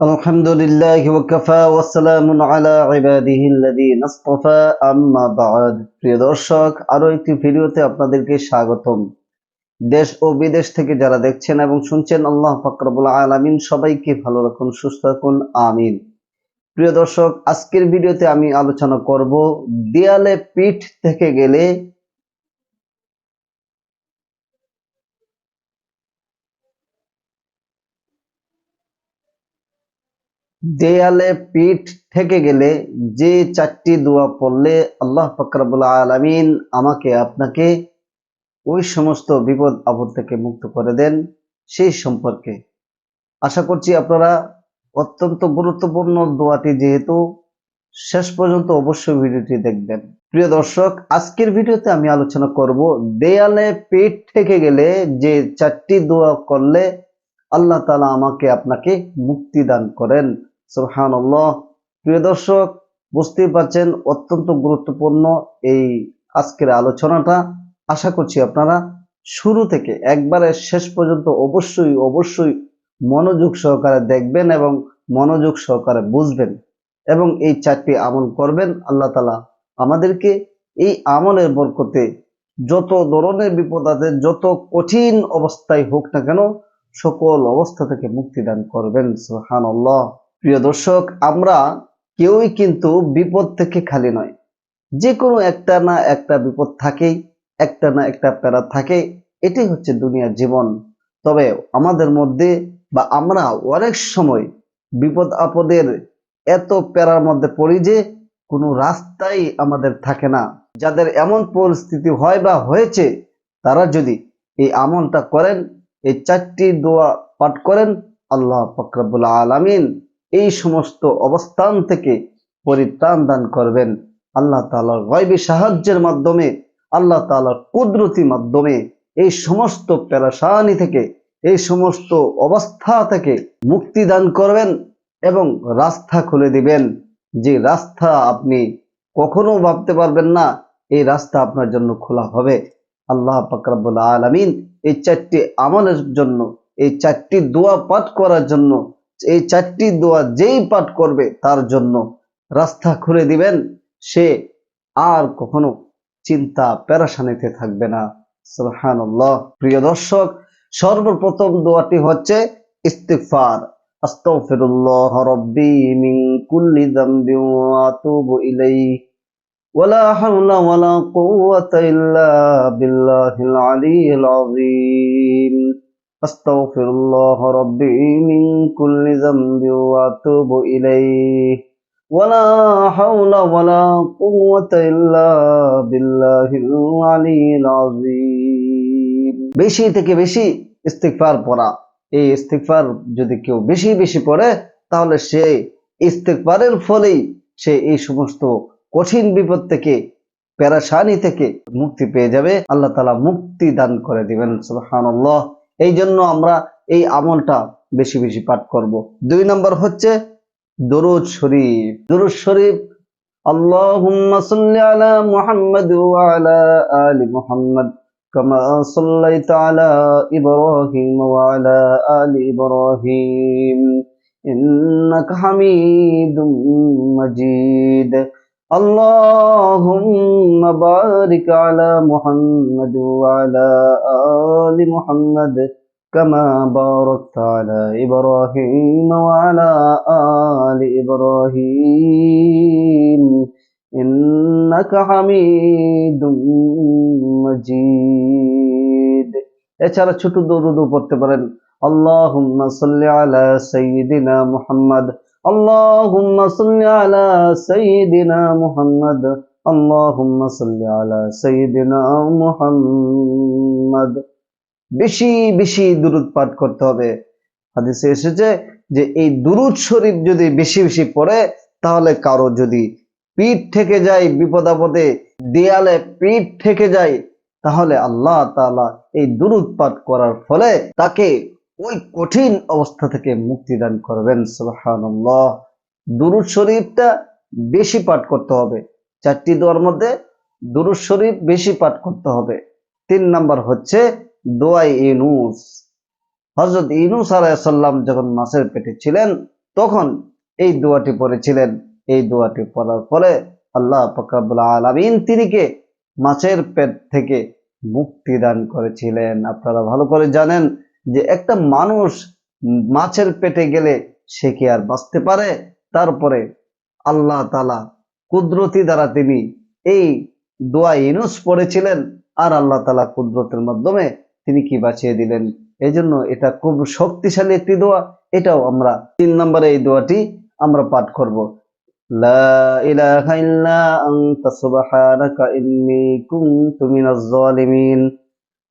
الحمد لله وكفى وسلام على عباده الذين اصطفى أما بعد প্রিয় দর্শক আরো একটি ভিডিওতে আপনাদেরকে স্বাগতম দেশ ও বিদেশ থেকে যারা দেখছেন এবং শুনছেন আল্লাহ ফাকরাবুল আলামিন সবাইকে ভালো রাখুন সুস্থ রাখুন আমিন প্রিয় দর্শক আজকের ভিডিওতে আমি আলোচনা করব দেয়ালে পিঠ থেকে গেলে দেয়ালে পিঠ থেকে গেলে যে চারটি দোয়া পড়লে আল্লাহ ফাকরাবুল আলামিন আমাকে, আপনাকে ওই সমস্ত বিপদ, আপদ থেকে মুক্ত করে দেন সেই সম্পর্কে। আশা করছি আপনারা অত্যন্ত গুরুত্বপূর্ণ দোয়াটি যেহেতু শেষ পর্যন্ত অবশ্যই ভিডিওটি দেখবেন। প্রিয় দর্শক, আজকের ভিডিওতে আমি আলোচনা করব দেয়ালে পেট থেকে গেলে যে চারটি দোয়া করলে আল্লাহ তালা আমাকে, আপনাকে মুক্তি দান করেন। সুহান প্রিয় দর্শক, বুঝতেই পারছেন অত্যন্ত গুরুত্বপূর্ণ এই আজকের আলোচনাটা। আশা করছি আপনারা শুরু থেকে একবারে শেষ পর্যন্ত অবশ্যই অবশ্যই মনোযোগ সহকারে দেখবেন এবং মনোযোগ সহকারে বুঝবেন এবং এই চারটি আমল করবেন। আল্লাহ তালা আমাদেরকে এই আমলের বরকতে যত ধরনের বিপদ আছে, যত কঠিন অবস্থায় হোক না কেন, সকল অবস্থা থেকে মুক্তি দান করবেন। সুহান প্রিয় দর্শক, আমরা কেউই কিন্তু বিপদ থেকে খালি নয়। যে কোনো একটা না একটা বিপদ থাকেই, একটা না একটা প্যারা থাকে এটাই হচ্ছে দুনিয়ার জীবন। তবে আমাদের মধ্যে বা আমরা অনেক সময় বিপদ আপদের এত প্যারার মধ্যে পড়ি যে কোনো রাস্তাই আমাদের থাকে না। যাদের এমন পরিস্থিতি হয় বা হয়েছে, তারা যদি এই আমলটা করেন, এই চারটি দোয়া পাঠ করেন, আল্লাহ ফকরাবুল আলমিন এই সমস্ত অবস্থান থেকে পরিত্রাণ দান করবেন। আল্লাহ তালার গয়বী সাহায্যের মাধ্যমে, আল্লাহ তালার কুদরতি মাধ্যমে এই সমস্ত প্যারাসানি থেকে, এই সমস্ত অবস্থা থেকে মুক্তি দান করবেন এবং রাস্তা খুলে দিবেন। যে রাস্তা আপনি কখনো ভাবতে পারবেন না, এই রাস্তা আপনার জন্য খোলা হবে। আল্লাহ পাকরাবুল আলমিন এই চারটি আমলের জন্য, এই চারটি দোয়া পাঠ করার জন্য এই চারটি দোয়া যেই পাঠ করবে তার জন্য রাস্তা খুলে দিবেন সে আর কখনো চিন্তা প্যারাশানিতে থাকবে না সুহান প্রিয় দর্শক সর্বপ্রথম দোয়াটি হচ্ছে ইস্তিফার আস্তাগফিরুল্লাহ রাব্বি মিন কুল্লি যামবিন ওয়া আতুবু ইলাইহি ولا حول ولا قوة إلا بالله العلي العظيم أستغفر الله ربي من كل ذنب وأتوب إليه ولا حول ولا قوة إلا بالله العلي العظيم বেশি থেকে বেশি ইস্তিগফার পড়া এই ইস্তিগফার যদি কেউ বেশি বেশি পড়ে তাহলে সে ইস্তিগফারের ফলেই সে এই সমস্ত কঠিন বিপদ থেকে প্যারাশানি থেকে মুক্তি পেয়ে যাবে আল্লাহ তালা মুক্তি দান করে দিবেন সুবহানাল্লাহ এই জন্য আমরা এই আমলটা বেশি বেশি পাঠ করব দুই নম্বর হচ্ছে দরুদ শরীফ দরুদ শরীফ اللهم صل على محمد وعلى آل محمد كما صليت على إبراهيم وعلى آل إبراهيم إنك حميد مجيد اللهم بارك على محمد وعلى آل محمد كما باركت على إبراهيم وعلى آل إبراهيم إنك حميد مجيد এছাড়া ছোট দরুদও পড়তে পারেন اللهم صل على سيدنا محمد اللهم صل على سيدنا محمد اللهم صل على سيدنا محمد বেশি বেশি দুরুদ পাঠ করতে হবে হাদিসে এসেছে যে এই দুরুদ শরীফ যদি বেশি বেশি পড়ে তাহলে কারো যদি পিঠ থেকে যায় বিপদ আপদে দেয়ালে পিঠ থেকে যায় তাহলে আল্লাহ তাআলা এই দুরুদ পাঠ করার ফলে তাকে ওই কঠিন অবস্থা থেকে মুক্তি দান করবেন, সুবহানাল্লাহ। দুরুদ শরীফটা বেশি পাঠ করতে হবে। চারটি দোয়ার মধ্যে দুরুদ শরীফ বেশি পাঠ করতে হবে। তিন নাম্বার হচ্ছে দোয়াই ইনুস হজরত ইনুস আলাইসাল্লাম যখন মাছের পেটে ছিলেন, তখন এই দোয়াটি পড়েছিলেন। এই দোয়াটি পড়ার পরে আল্লাহ ফকরাবুল আলমিন তিনিকে মাছের পেট থেকে মুক্তি দান করেছিলেন। আপনারা ভালো করে জানেন যে একটা মানুষ মাছের পেটে গেলে সে কি আর বাঁচতে পারে? তারপরে আল্লাহ তালা কুদরতি দ্বারা তিনি এই দোয়া ইনুস পড়েছিলেন আর আল্লাহ তালা কুদরতের মাধ্যমে তিনি কি বাঁচিয়ে দিলেন? এই জন্য এটা খুব শক্তিশালী একটি দোয়া। এটাও আমরা তিন নম্বরে এই দোয়াটি আমরা পাঠ করব। লা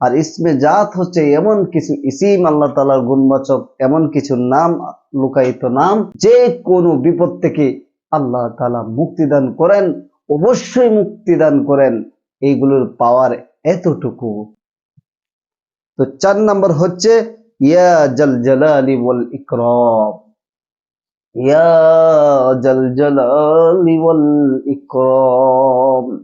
আর ইসমে জাত হচ্ছে এমন কিছু ইসিম, আল্লাহ তালার গুণবাচক এমন কিছু নাম, লুকায়িত নাম, যে কোনো বিপদ থেকে আল্লাহ তালা মুক্তিদান করেন, অবশ্যই মুক্তিদান করেন। এইগুলোর পাওয়ার এতটুকু। তো চার নম্বর হচ্ছে, ইয়া জল জালালি ওয়াল ইকরাম। ইয়া জল জালালি ওয়াল ইকরাম।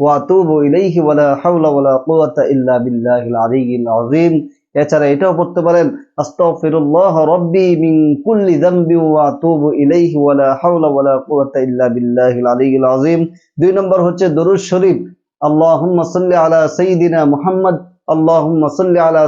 ওয়া আতুবু ইলাইহি ওয়া হাওলা ওয়া কুওয়াতা ইল্লা বিল্লাহিল আলিয়্যিল আযীম। এছাড়া এটাও পড়তে পারেন, আস্তাগফিরুল্লাহ দুই নম্বর হচ্ছে দরুদ শরীফ। আল্লাহুম্মা সাল্লি আলা সাইয়্যিদিনা মুহাম্মদ, আল্লাহুম্মা সাল্লি আলা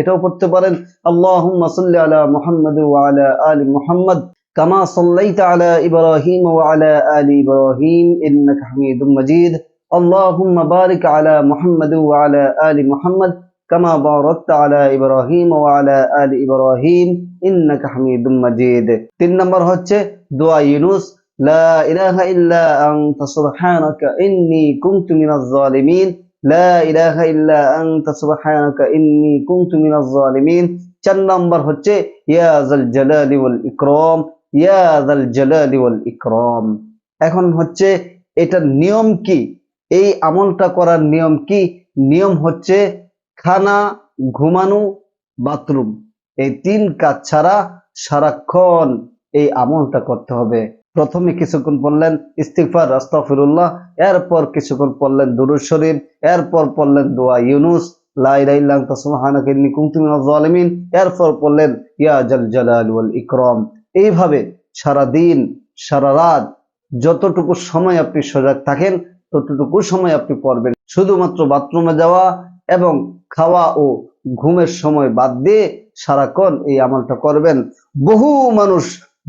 এটাও পড়তে পারেন, আল্লাহুম্মা সাল্লি আলা মুহাম্মদ ওয়া আলা আলি মুহাম্মদ। কামা সাল্লাইতা আলা ইব্রাহিম ওয়া আলা আলি ইব্রাহিম ইন্নাকা হামিদুম মাজিদ اللهم بارك على محمد وعلى آل محمد كما باركت على إبراهيم وعلى آل إبراهيم إنك حميد مجيد তিন নম্বর হচ্ছে দোয়া ইউনুস لا إله إلا أنت سبحانك إني كنت من الظالمين لا إله إلا أنت سبحانك إني كنت من الظالمين চার নম্বর হচ্ছে ইয়া জাল জালালি ওয়াল ইকরাম ইকরাম। এখন হচ্ছে এটার নিয়ম কি? এই আমলটা করার নিয়ম কি? নিয়ম হচ্ছে খানা, ঘুমানো, বাথরুম। এই তিন কাজ ছাড়া সারাক্ষণ এই আমলটা করতে হবে। প্রথমে কিছুক্ষণ পড়লেন ইস্তিগফার, আস্তাগফিরুল্লাহ, এরপর কিছুক্ষণ পড়লেন দুরুদ শরীফ, এরপর পড়লেন দোয়া ইউনুস, লা ইলাহা ইল্লা আনতা সুবহানাকা ইন্নী কুনতু মিনাজ জালিমিন, এরপর পড়লেন ইয়া জাল জালাল ওয়াল ইকরাম। এইভাবে সারা দিন সারা রাত যতটুকু সময় আপনি সজাগ থাকেন, ততটুকু সময় আপনি পড়বেন। শুধুমাত্র বাথরুমে যাওয়া এবং খাওয়া ও ঘুমের সময় বাদ দিয়ে সারাক্ষণ এই আমলটা করবেন। বহু মানুষ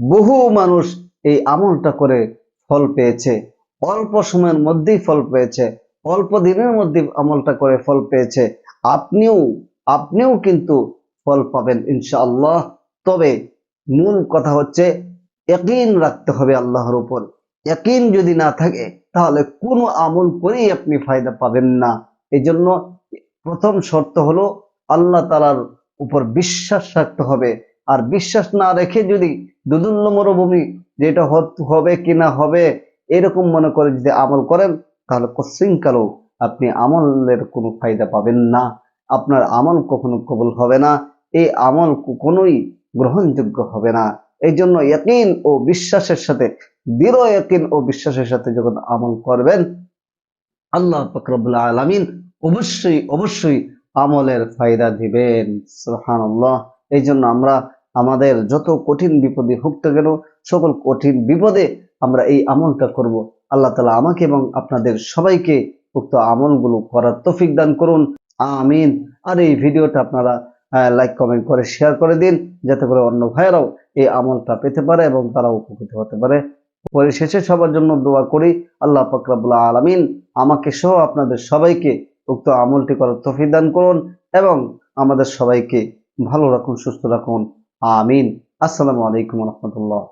বহু মানুষ এই আমলটা করে ফল পেয়েছে। অল্প সময়ের মধ্যেই ফল পেয়েছে। অল্প দিনের মধ্যে আমলটা করে ফল পেয়েছে। আপনিও আপনিও কিন্তু ফল পাবেন ইনশাআল্লাহ। তবে মূল কথা হচ্ছে একদিন রাখতে হবে আল্লাহর উপর। একদিন যদি না থাকে, তাহলে কোনো আমল করেই আপনি ফায়দা পাবেন না। এই জন্য প্রথম শর্ত হলো আল্লাহ তালার উপর বিশ্বাস রাখতে হবে। আর বিশ্বাস না রেখে যদি দুদুল্য মরুভূমি যেটা হবে কি না হবে, এরকম মনে করে যদি আমল করেন, তাহলে কশৃঙ্কালও আপনি আমলের কোনো ফায়দা পাবেন না। আপনার আমল কখনো কবল হবে না। এই আমল কখনোই গ্রহণযোগ্য হবে না। এই জন্য ইয়াকিন ও বিশ্বাসের সাথে, দৃঢ় ও বিশ্বাসের সাথে যখন আমল করবেন, আল্লাহ ফকরবুল্লাহ আলমিন অবশ্যই অবশ্যই আমলের ফায়দা দিবেন। সুবহানাল্লাহ। এই জন্য আমরা আমাদের যত কঠিন বিপদে হোক না সকল কঠিন বিপদে আমরা এই আমলটা করব। আল্লাহ তালা আমাকে এবং আপনাদের সবাইকে উক্ত আমলগুলো করার তফিক দান করুন। আমিন। আর এই ভিডিওটা আপনারা লাইক কমেন্ট করে শেয়ার করে দিন, যাতে করে অন্য ভাইয়েরাও এই আমলটা পেতে পারে এবং তারা উপকৃত হতে পারে। পরিশেষে সবার জন্য দোয়া করি, আল্লাহ ফকরাবুল্লাহ আলমিন আমাকে সহ আপনাদের সবাইকে উক্ত আমলটি করার তফি দান করুন এবং আমাদের সবাইকে ভালো রাখুন, সুস্থ রাখুন। আমিন। আসসালামু আলাইকুম রহমতুল্লাহ।